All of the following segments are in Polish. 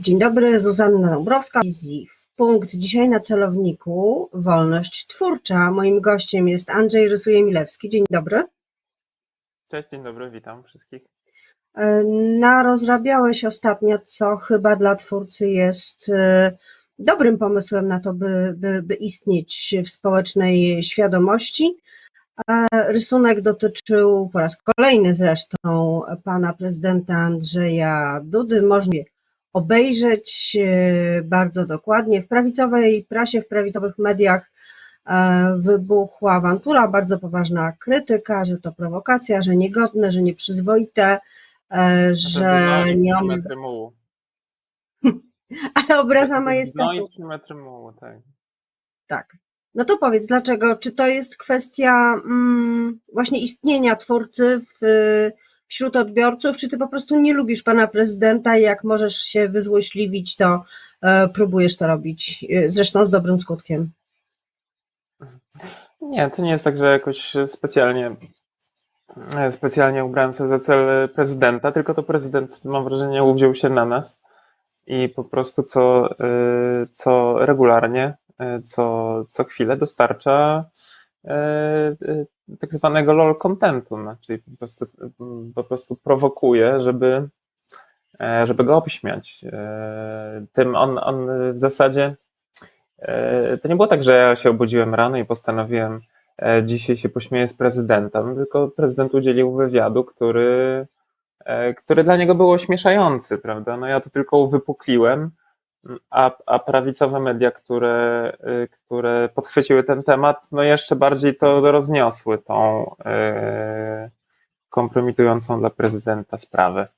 Dzień dobry, Zuzanna Dąbrowska. Wizji. Punkt dzisiaj na celowniku Wolność Twórcza. Moim gościem jest Andrzej Rysuje-Milewski. Dzień dobry. Cześć, dzień dobry, witam wszystkich. E, Narozrabiałeś ostatnio, co chyba dla twórcy jest e, dobrym pomysłem na to, by, by, by istnieć w społecznej świadomości. E, Rysunek dotyczył po raz kolejny zresztą pana prezydenta Andrzeja Dudy. Można obejrzeć e, bardzo dokładnie. W prawicowej prasie, w prawicowych mediach e, wybuchła awantura, bardzo poważna krytyka, że to prowokacja, że niegodne, że nieprzyzwoite, e, że nie No, ale obraza No majestatu. i 3 metry mułu, tak. Tak. No to powiedz, dlaczego? Czy to jest kwestia mm, właśnie istnienia twórcy w, wśród odbiorców, czy ty po prostu nie lubisz pana prezydenta i jak możesz się wyzłośliwić, to e, próbujesz to robić, e, zresztą z dobrym skutkiem. Nie, to nie jest tak, że jakoś specjalnie e, specjalnie ubrałem sobie za cel prezydenta, tylko to prezydent, mam wrażenie, uwziął się na nas i po prostu co, co regularnie, co, co chwilę dostarcza tak zwanego lol contentu, no, czyli po prostu, po prostu prowokuje, żeby, e, żeby go obśmiać. E, Tym on, on w zasadzie E, To nie było tak, że ja się obudziłem rano i postanowiłem e, dzisiaj się pośmieję z prezydentem, tylko prezydent udzielił wywiadu, który, e, który dla niego był ośmieszający, prawda? No ja to tylko uwypukliłem, a, a prawicowe media, które, e, które podchwyciły ten temat, no jeszcze bardziej to rozniosły tą e, kompromitującą dla prezydenta sprawę.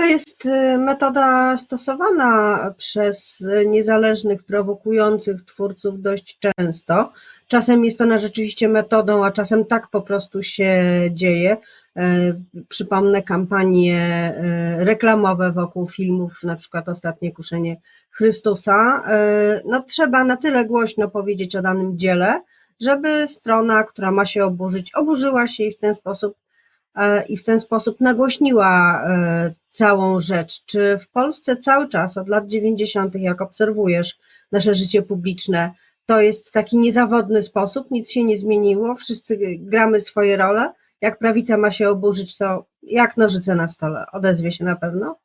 To jest y, metoda stosowana przez niezależnych, prowokujących twórców dość często. Czasem jest ona rzeczywiście metodą, a czasem tak po prostu się dzieje. E, Przypomnę kampanie e, reklamowe wokół filmów, na przykład Ostatnie Kuszenie Chrystusa. E, No, trzeba na tyle głośno powiedzieć o danym dziele, żeby strona, która ma się oburzyć, oburzyła się i w ten sposób i w ten sposób nagłośniła e, całą rzecz. Czy w Polsce cały czas od lat 90., jak obserwujesz nasze życie publiczne, to jest taki niezawodny sposób, nic się nie zmieniło, wszyscy gramy swoje role. Jak prawica ma się oburzyć, to jak nożyce na stole, odezwie się na pewno.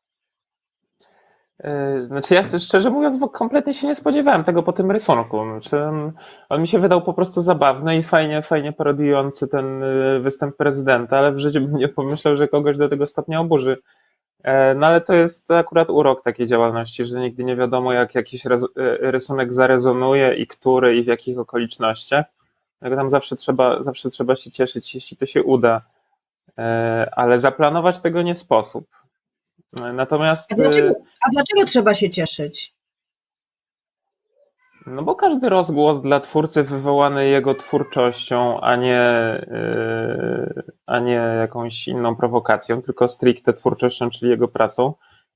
E, Znaczy ja szczerze mówiąc kompletnie się nie spodziewałem tego po tym rysunku. Znaczy on, on mi się wydał po prostu zabawny i fajnie, fajnie parodiujący ten y, występ prezydenta, ale w życiu bym nie pomyślał, że kogoś do tego stopnia oburzy. E, No ale to jest akurat urok takiej działalności, że nigdy nie wiadomo jak jakiś rysunek zarezonuje i który i w jakich okolicznościach. Tam zawsze trzeba, zawsze trzeba się cieszyć, jeśli to się uda. Ale zaplanować tego nie sposób. Natomiast A dlaczego, y, a dlaczego trzeba się cieszyć? No bo każdy rozgłos dla twórcy wywołany jego twórczością, a nie, yy, a nie jakąś inną prowokacją, tylko stricte twórczością, czyli jego pracą,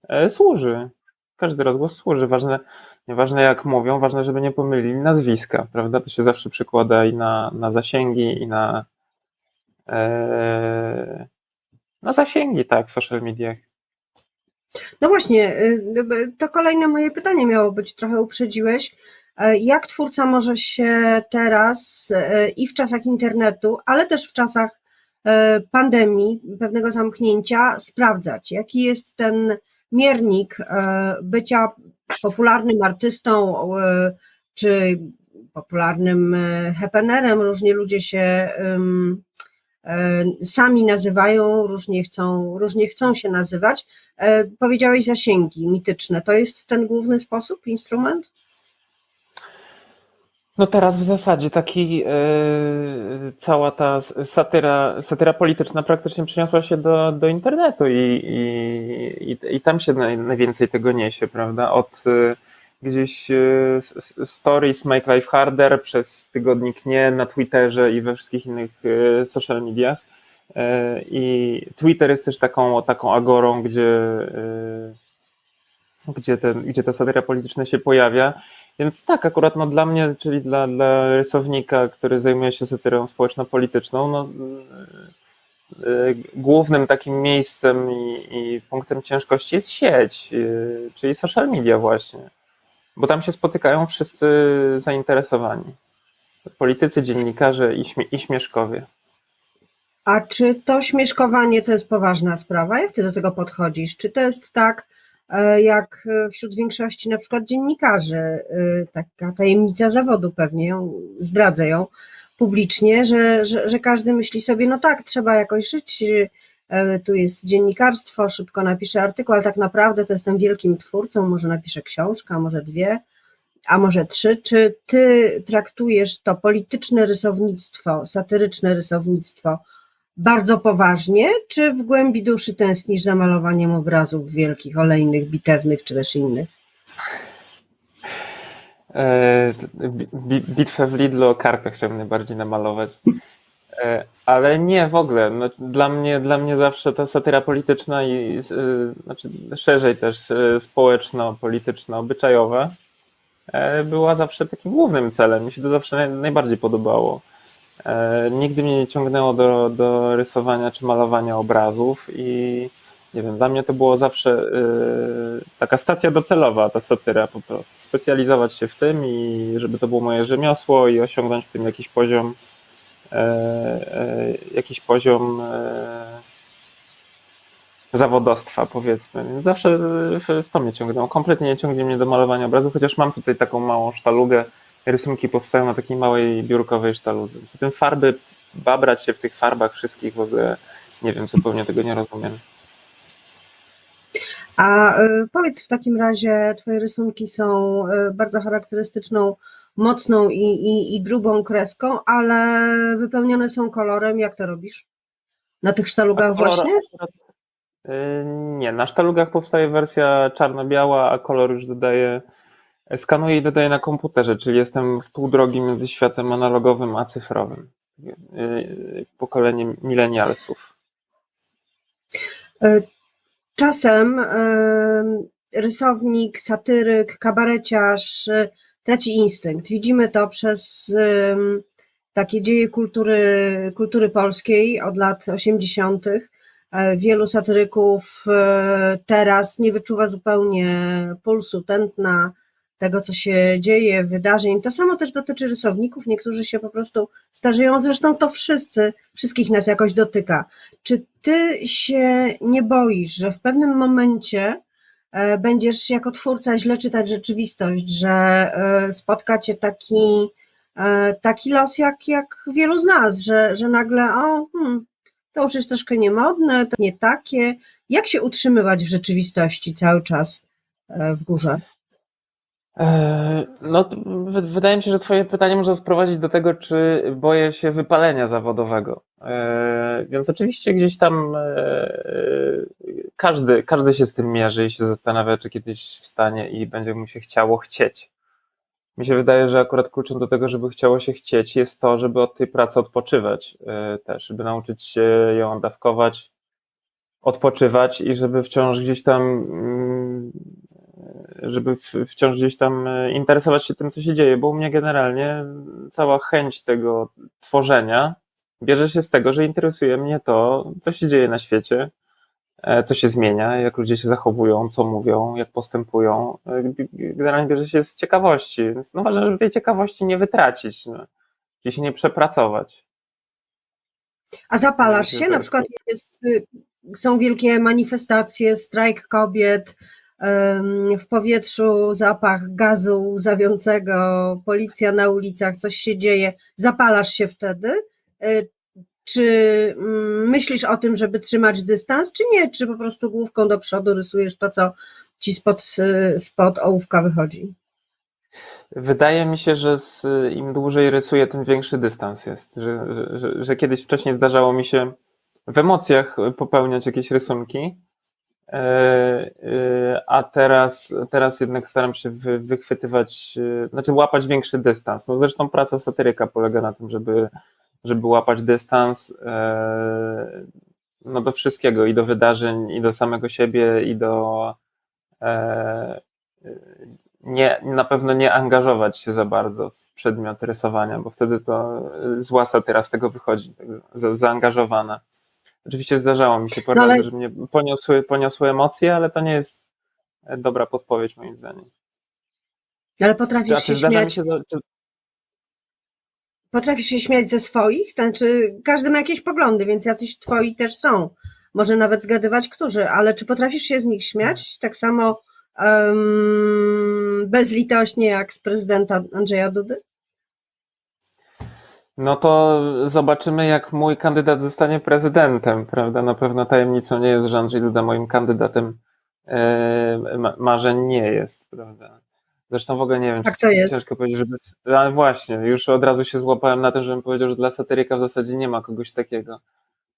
yy, służy. Każdy rozgłos służy. Ważne, nieważne jak mówią, ważne, żeby nie pomylili nazwiska, prawda? To się zawsze przekłada i na, na zasięgi, i na yy, no zasięgi, tak, w social mediach. No właśnie, y, to kolejne moje pytanie miało być, trochę uprzedziłeś. E, Jak twórca może się teraz e, i w czasach internetu, ale też w czasach e, pandemii, pewnego zamknięcia, sprawdzać? Jaki jest ten miernik bycia popularnym artystą czy popularnym hepenerem? Różnie ludzie się sami nazywają, różnie chcą, różnie chcą się nazywać. E, Powiedziałeś zasięgi mityczne. To jest ten główny sposób, instrument? No teraz w zasadzie taki yy, cała ta satyra, satyra polityczna praktycznie przeniosła się do, do internetu i, i, i, i tam się naj, najwięcej tego niesie, prawda? Od gdzieś s- stories Make Life Harder przez tygodnik Nie na Twitterze i we wszystkich innych y, social mediach. Y, I Twitter jest też taką, taką agorą, gdzie, gdzie, ten, gdzie ta satyra polityczna się pojawia. Więc tak, akurat no dla mnie, czyli dla, dla rysownika, który zajmuje się satyrą społeczno-polityczną, no, głównym takim miejscem i, i punktem ciężkości jest sieć, czyli social media właśnie, bo tam się spotykają wszyscy zainteresowani. Politycy, dziennikarze i, śmie- i śmieszkowie. A czy to śmieszkowanie to jest poważna sprawa? Jak ty do tego podchodzisz? Czy to jest tak, e, jak wśród większości na przykład dziennikarzy, e, taka tajemnica zawodu pewnie, ją, zdradzę ją publicznie, że, że, że każdy myśli sobie, no tak, trzeba jakoś żyć, e, tu jest dziennikarstwo, szybko napiszę artykuł, ale tak naprawdę to jestem wielkim twórcą, może napiszę książkę, a może dwie, a może trzy. Czy ty traktujesz to polityczne rysownictwo, satyryczne rysownictwo bardzo poważnie, czy w głębi duszy tęsknisz za malowaniem obrazów wielkich, olejnych, bitewnych, czy też innych? E, bi- bitwę w Lidlu o karpę chciałbym najbardziej namalować. E, Ale nie, w ogóle. No, dla, mnie, dla mnie zawsze ta satyra polityczna i e, znaczy szerzej też e, społeczno-polityczno-obyczajowa e, była zawsze takim głównym celem. Mi się to zawsze naj, najbardziej podobało. Nigdy mnie nie ciągnęło do, do rysowania czy malowania obrazów i nie wiem, dla mnie to było zawsze taka stacja docelowa, ta satyra po prostu. Specjalizować się w tym i żeby to było moje rzemiosło i osiągnąć w tym jakiś poziom jakiś poziom e, zawodostwa, powiedzmy. Więc zawsze w, to mnie ciągnęło. Kompletnie nie ciągnie mnie do malowania obrazów, chociaż mam tutaj taką małą sztalugę. Rysunki powstają na takiej małej biurkowej sztaludze. Co tym farby, babrać się w tych farbach wszystkich w ogóle, nie wiem, zupełnie tego nie rozumiem. A y, powiedz w takim razie, twoje rysunki są y, bardzo charakterystyczną, mocną i, i, i grubą kreską, ale wypełnione są kolorem. Jak to robisz? Na tych sztalugach kolor właśnie? y, Nie, na sztalugach powstaje wersja czarno-biała, a kolor już dodaję, skanuję i dodaję na komputerze, czyli jestem w pół drogi między światem analogowym a cyfrowym. Y, Pokolenie milenialsów. Y, Czasem rysownik, satyryk, kabareciarz traci instynkt. Widzimy to przez takie dzieje kultury, kultury polskiej od lat 80. E, Wielu satyryków e, teraz nie wyczuwa zupełnie pulsu, tętna tego, co się dzieje, wydarzeń. To samo też dotyczy rysowników. Niektórzy się po prostu starzeją. Zresztą to wszyscy, wszystkich nas jakoś dotyka. Czy ty się nie boisz, że w pewnym momencie będziesz jako twórca źle czytać rzeczywistość, że e, spotka cię taki, e, taki los jak, jak wielu z nas, że, że nagle o, hmm, to już jest troszkę niemodne, to nie takie. Jak się utrzymywać w rzeczywistości cały czas e, w górze? E, No, wydaje mi się, że Twoje pytanie może sprowadzić do tego, czy boję się wypalenia zawodowego. E, Więc oczywiście gdzieś tam e, każdy, każdy się z tym mierzy i się zastanawia, czy kiedyś wstanie i będzie mu się chciało chcieć. Mi się wydaje, że akurat kluczem do tego, żeby chciało się chcieć, jest to, żeby od tej pracy odpoczywać e, też, żeby nauczyć się ją dawkować, odpoczywać i żeby wciąż gdzieś tam mm, żeby wciąż gdzieś tam interesować się tym, co się dzieje, bo u mnie generalnie cała chęć tego tworzenia bierze się z tego, że interesuje mnie to, co się dzieje na świecie, e, co się zmienia, jak ludzie się zachowują, co mówią, jak postępują. E, Generalnie bierze się z ciekawości, więc no ważne, żeby tej ciekawości nie wytracić, no. gdzieś się nie przepracować. A zapalasz się? Na przykład jest, y, są wielkie manifestacje, strajk kobiet, w powietrzu zapach gazu łzawiącego, policja na ulicach, coś się dzieje. Zapalasz się wtedy? Y, Czy mm, myślisz o tym, żeby trzymać dystans, czy nie? Czy po prostu główką do przodu rysujesz to, co ci spod, y, spod ołówka wychodzi? Wydaje mi się, że z, im dłużej rysuję, tym większy dystans jest. Że, że, że kiedyś wcześniej zdarzało mi się w emocjach popełniać jakieś rysunki, e, e, a teraz, teraz jednak staram się wy, wychwytywać, e, znaczy łapać większy dystans. No zresztą praca satyryka polega na tym, żeby, żeby łapać dystans e, no do wszystkiego, i do wydarzeń, i do samego siebie, i do e, nie, na pewno nie angażować się za bardzo w przedmiot rysowania, bo wtedy to y, zła satyra z tego wychodzi, tak za, zaangażowana. Oczywiście zdarzało mi się parę No ale- że mnie poniosły, poniosły emocje, ale to nie jest e, dobra podpowiedź moim zdaniem. Ale potrafisz A się mi śmiać, się, czy, potrafisz się śmiać ze swoich? Znaczy, każdy ma jakieś poglądy, więc jacyś twoi też są. Może nawet zgadywać, którzy, ale czy potrafisz się z nich śmiać? Tak samo um, bezlitośnie jak z prezydenta Andrzeja Dudy? No to zobaczymy, jak mój kandydat zostanie prezydentem, prawda? Na pewno tajemnicą nie jest, że Andrzej Duda moim kandydatem e, ma- marzeń nie jest, prawda? Zresztą w ogóle nie wiem, Jak czy to jest? ciężko powiedzieć, żeby. Ale właśnie, już od razu się złapałem na tym, żebym powiedział, że dla satyryka w zasadzie nie ma kogoś takiego.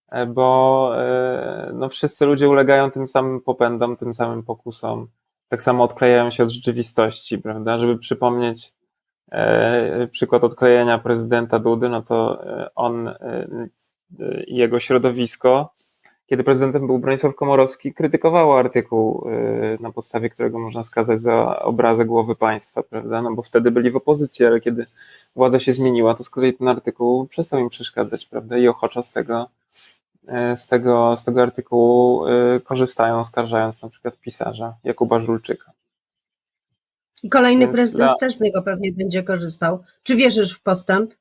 E, Bo e, no, wszyscy ludzie ulegają tym samym popędom, tym samym pokusom. Tak samo odklejają się od rzeczywistości, prawda? Żeby przypomnieć e, przykład odklejenia prezydenta Dudy, no to on i jego środowisko, kiedy prezydentem był Bronisław Komorowski, krytykowało artykuł, e, na podstawie którego można skazać za obrazę głowy państwa, prawda? No bo wtedy byli w opozycji, ale kiedy władza się zmieniła, to z kolei ten artykuł przestał im przeszkadzać, prawda? I ochoczo z tego, e, z tego, z tego artykułu e, korzystają, oskarżając na przykład pisarza Jakuba Żulczyka. I kolejny Więc prezydent ja- też z niego pewnie będzie korzystał. Czy wierzysz w postęp?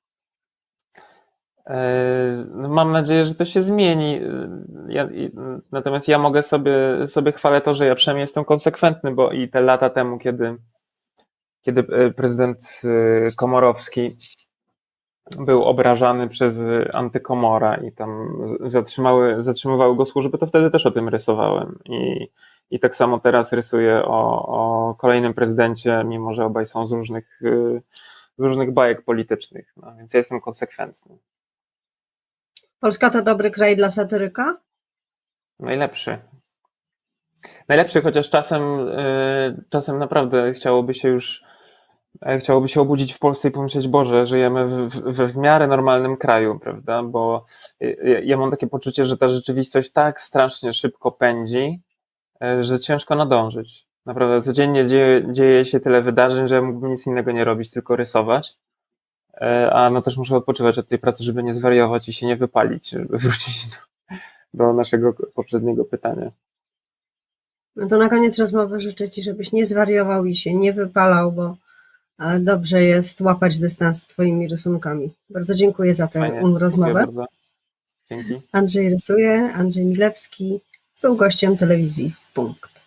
E, No mam nadzieję, że to się zmieni. E, Ja, natomiast ja mogę sobie, sobie chwalę to, że ja przynajmniej jestem konsekwentny, bo i te lata temu, kiedy, kiedy e, prezydent Komorowski był obrażany przez antykomora i tam zatrzymały, zatrzymywały go służby, to wtedy też o tym rysowałem. I, i tak samo teraz rysuję o, o kolejnym prezydencie, mimo że obaj są z różnych, z różnych bajek politycznych. No, więc ja jestem konsekwentny. Polska to dobry kraj dla satyryka? Najlepszy. Najlepszy, chociaż czasem, y, czasem naprawdę chciałoby się już e, chciałoby się obudzić w Polsce i pomyśleć, Boże, żyjemy w, w, w miarę normalnym kraju, prawda? Bo y, ja- ja mam takie poczucie, że ta rzeczywistość tak strasznie szybko pędzi, e, że ciężko nadążyć. Naprawdę codziennie dzieje, dzieje się tyle wydarzeń, że ja mógłbym nic innego nie robić, tylko rysować. E, A no też muszę odpoczywać od tej pracy, żeby nie zwariować i się nie wypalić, żeby wrócić do, do naszego poprzedniego pytania. No to na koniec rozmowy życzę Ci, żebyś nie zwariował i się nie wypalał, bo e, dobrze jest łapać dystans z Twoimi rysunkami. Bardzo dziękuję za tę Fajnie, rozmowę. bardzo. Dzięki. Andrzej rysuje, Andrzej Milewski był gościem telewizji Punkt.